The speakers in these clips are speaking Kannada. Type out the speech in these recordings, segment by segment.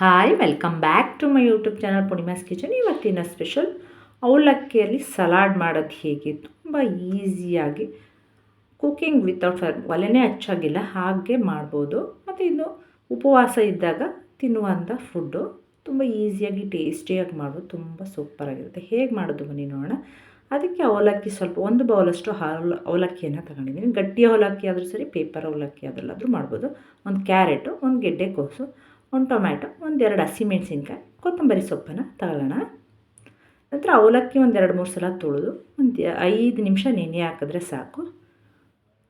Hi welcome back to my YouTube channel Poornima's kitchen ಇವತ್ತಿನ ಸ್ಪೆಷಲ್ ಅವಲಕ್ಕಿಯಲ್ಲಿ ಸಲಾಡ್ ಮಾಡೋದು ಹೇಗೆ? ತುಂಬ ಈಸಿಯಾಗಿ ಕುಕ್ಕಿಂಗ್ ವಿತೌಟ್ ಫರ್ ಒಲೆನೇ ಹಚ್ಚಾಗಿಲ್ಲ, ಹಾಗೆ ಮಾಡ್ಬೋದು. ಮತ್ತು ಇನ್ನು ಉಪವಾಸ ಇದ್ದಾಗ ತಿನ್ನುವಂಥ ಫುಡ್ಡು ತುಂಬ ಈಸಿಯಾಗಿ ಟೇಸ್ಟಿಯಾಗಿ ಮಾಡೋದು ತುಂಬ ಸೂಪರಾಗಿರುತ್ತೆ ಹೇಗೆ ಮಾಡೋದು ಬನ್ನಿ ನೋಡೋಣ. ಅದಕ್ಕೆ ಅವಲಕ್ಕಿ ಸ್ವಲ್ಪ, ಒಂದು ಬೌಲಷ್ಟು ಹಾಲು, ಅವಲಕ್ಕಿಯನ್ನು ತಗೊಂಡಿದ್ದೀನಿ. ಗಟ್ಟಿ ಅವಲಕ್ಕಿ ಆದರೂ ಸರಿ ಪೇಪರ್ ಅವಲಕ್ಕಿ ಅದರಲ್ಲಾದರೂ ಮಾಡ್ಬೋದು. ಒಂದು ಕ್ಯಾರೆಟು ಒಂದು ಗೆಡ್ಡೆ ಕೋಸು ಒಂದು ಟೊಮ್ಯಾಟೊ ಒಂದೆರಡು ಹಸಿಮೆಣಸಿನ್ಕಾಯಿ ಕೊತ್ತಂಬರಿ ಸೊಪ್ಪನ್ನು ತಗೊಳ್ಳೋಣ. ನಂತರ ಅವಲಕ್ಕಿ ಒಂದೆರಡು ಮೂರು ಸಲ ತೊಳೆದು ಒಂದು ಐದು ನಿಮಿಷ ನೆನೆ ಹಾಕಿದ್ರೆ ಸಾಕು.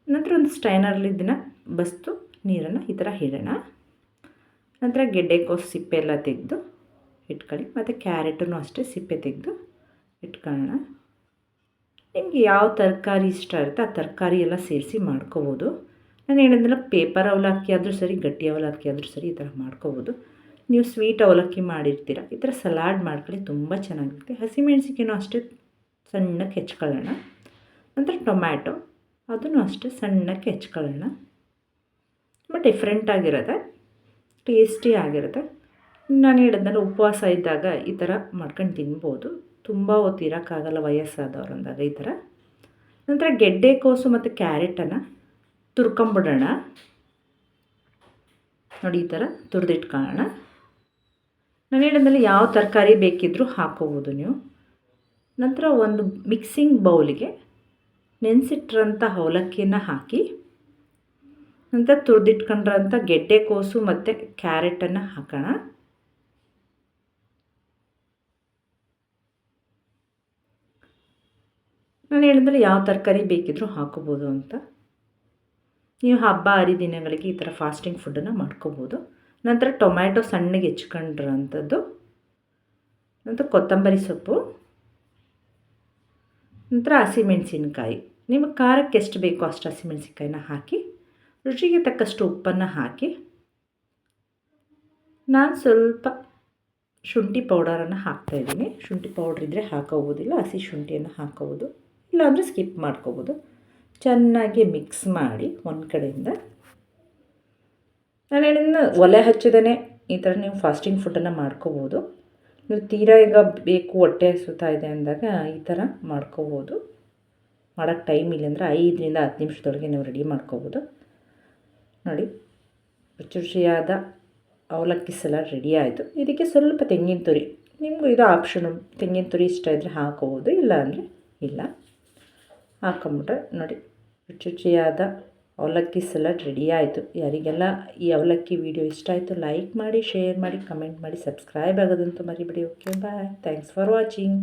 ನಂತರ ಒಂದು ಸ್ಟೈನರ್ಲಿ ಇದನ್ನು ಬಸ್ತು, ನೀರನ್ನು ಈ ಥರ ಇಡೋಣ. ನಂತರ ಗೆಡ್ಡೆಕೋಸು ಸಿಪ್ಪೆ ಎಲ್ಲ ತೆಗೆದು ಇಟ್ಕೊಳ್ಳಿ, ಮತ್ತು ಕ್ಯಾರೆಟನ್ನು ಅಷ್ಟೇ ಸಿಪ್ಪೆ ತೆಗೆದು ಇಟ್ಕೊಳ್ಳೋಣ. ನಿಮಗೆ ಯಾವ ತರಕಾರಿ ಇಷ್ಟ ಇರುತ್ತೆ ಆ ತರಕಾರಿ ಎಲ್ಲ ಸೇರಿಸಿ ಮಾಡ್ಕೋಬೋದು. ನಾನು ಹೇಳಿದ್ನಲ್ಲ ಪೇಪರ್ ಅವಲಕ್ಕಿ ಆದರೂ ಸರಿ, ಗಟ್ಟಿ ಅವಲಕ್ಕಿ ಆದರೂ ಸರಿ ಈ ಥರ ಮಾಡ್ಕೋಬೋದು. ನೀವು ಸ್ವೀಟ್ ಅವಲಕ್ಕಿ ಮಾಡಿರ್ತೀರ, ಈ ಥರ ಸಲಾಡ್ ಮಾಡ್ಕೊಳ್ಳಿ, ತುಂಬ ಚೆನ್ನಾಗಿರುತ್ತೆ. ಹಸಿಮೆಣ್ಸಿಕಾಯಿನೂ ಅಷ್ಟೇ ಸಣ್ಣಕ್ಕೆ ಹೆಚ್ಕೊಳ್ಳೋಣ ನಂತರ ಟೊಮ್ಯಾಟೊ, ಅದನ್ನು ಅಷ್ಟೇ ಸಣ್ಣಕ್ಕೆ ಹೆಚ್ಕೊಳ್ಳೋಣ ತುಂಬ ಡಿಫ್ರೆಂಟಾಗಿರುತ್ತೆ ಟೇಸ್ಟಿ ಆಗಿರುತ್ತೆ. ನಾನು ಹೇಳಿದ್ನಲ್ಲ ಉಪವಾಸ ಇದ್ದಾಗ ಈ ಥರ ಮಾಡ್ಕೊಂಡು ತಿನ್ಬೋದು. ತುಂಬ ಹೊತ್ತು ಇರೋಕ್ಕಾಗಲ್ಲ ವಯಸ್ಸಾದವ್ರು ಅಂದಾಗ ಈ ಥರ. ನಂತರ ಗೆಡ್ಡೆ ಕೋಸು ಮತ್ತು ಕ್ಯಾರೆಟನ್ನು ತುರ್ಕೊಂಬಿಡೋಣ. ನೋಡಿ ಈ ಥರ ತುರಿದಿಟ್ಕೊಳ್ಳೋಣ. ನಾನು ಹೇಳಿದ್ಮೇಲೆ ಯಾವ ತರಕಾರಿ ಬೇಕಿದ್ದರೂ ಹಾಕೋಬೋದು ನೀವು. ನಂತರ ಒಂದು ಮಿಕ್ಸಿಂಗ್ ಬೌಲಿಗೆ ನೆನೆಸಿಟ್ಟಿರೋಂಥ ಅವಲಕ್ಕಿಯನ್ನು ಹಾಕಿ, ನಂತರ ತುರಿದಿಟ್ಕೊಂಡ್ರಂಥ ಗೆಡ್ಡೆಕೋಸು ಮತ್ತು ಕ್ಯಾರೆಟನ್ನು ಹಾಕೋಣ. ನಾನು ಹೇಳಿದ್ಮೇಲೆ ಯಾವ ತರಕಾರಿ ಬೇಕಿದ್ದರೂ ಹಾಕೋಬೋದು ಅಂತ. ನೀವು ಹಬ್ಬ ಹರಿದಿನಗಳಿಗೆ ಈ ಥರ ಫಾಸ್ಟಿಂಗ್ ಫುಡ್ಡನ್ನು ಮಾಡ್ಕೋಬೋದು. ನಂತರ ಟೊಮ್ಯಾಟೊ ಸಣ್ಣಗೆ ಹೆಚ್ಕೊಂಡಿರೋಂಥದ್ದು. ನಂತರ ಕೊತ್ತಂಬರಿ ಸೊಪ್ಪು. ನಂತರ ಹಸಿಮೆಣಸಿನ್ಕಾಯಿ. ನಿಮಗೆ ಖಾರಕ್ಕೆ ಎಷ್ಟು ಬೇಕೋ ಅಷ್ಟು ಹಸಿಮೆಣಸಿನ್ಕಾಯಿನ ಹಾಕಿ, ರುಚಿಗೆ ತಕ್ಕಷ್ಟು ಉಪ್ಪನ್ನು ಹಾಕಿ, ನಾನು ಸ್ವಲ್ಪ ಶುಂಠಿ ಪೌಡರನ್ನು ಹಾಕ್ತಾಯಿದ್ದೀನಿ ಶುಂಠಿ ಪೌಡ್ರ್ ಇದ್ದರೆ ಹಾಕೋಬೋದಿಲ್ಲ, ಹಸಿ ಶುಂಠಿಯನ್ನು ಹಾಕೋಬೋದು. ಇಲ್ಲಾಂದರೆ ಸ್ಕಿಪ್ ಮಾಡ್ಕೋಬೋದು. ಚೆನ್ನಾಗಿ ಮಿಕ್ಸ್ ಮಾಡಿ ಒಂದು ಕಡೆಯಿಂದ. ನಾನು ಹೇಳಿದ ಒಲೆ ಹಚ್ಚದೇ ಈ ಥರ ನೀವು ಫಾಸ್ಟಿಂಗ್ ಫುಡ್ಡನ್ನು ಮಾಡ್ಕೋಬೋದು. ನೀವು ತೀರಾ ಈಗ ಬೇಕು ಹೊಟ್ಟೆ ಹಸುತ್ತಾ ಇದೆ ಅಂದಾಗ ಈ ಥರ ಮಾಡ್ಕೋಬೋದು. ಮಾಡೋಕ್ಕೆ ಟೈಮ್ ಇಲ್ಲ ಅಂದರೆ ಐದರಿಂದ ಹತ್ತು ನಿಮಿಷದೊಳಗೆ ನೀವು ರೆಡಿ ಮಾಡ್ಕೋಬೋದು. ನೋಡಿ ರುಚಿ ರುಚಿಯಾದ ಅವಲಕ್ಕಿ ಸಲಾಡ್ ರೆಡಿ ಆಯಿತು. ಇದಕ್ಕೆ ಸ್ವಲ್ಪ ತೆಂಗಿನ ತುರಿ. ನಿಮಗೂ ಇದು ಆಪ್ಷನು ತೆಂಗಿನ ತುರಿ ಇಷ್ಟ ಇದ್ದರೆ ಹಾಕೋಬೋದು ಇಲ್ಲ ಅಂದರೆ ಇಲ್ಲ. ಹಾಕೊಂಬಿಟ್ರೆ ನೋಡಿ ರುಚಿ ರುಚಿಯಾದ ಅವಲಕ್ಕಿ ಸಲಾಡ್ ರೆಡಿ ಆಯಿತು. ಯಾರಿಗೆಲ್ಲ ಈ ಅವಲಕ್ಕಿ ವಿಡಿಯೋ ಇಷ್ಟ ಆಯಿತು ಲೈಕ್ ಮಾಡಿ ಶೇರ್ ಮಾಡಿ ಕಮೆಂಟ್ ಮಾಡಿ ಸಬ್ಸ್ಕ್ರೈಬ್ ಆಗೋದಂತೂ ಮರಿಬಿಡಿ. Okay bye thanks for watching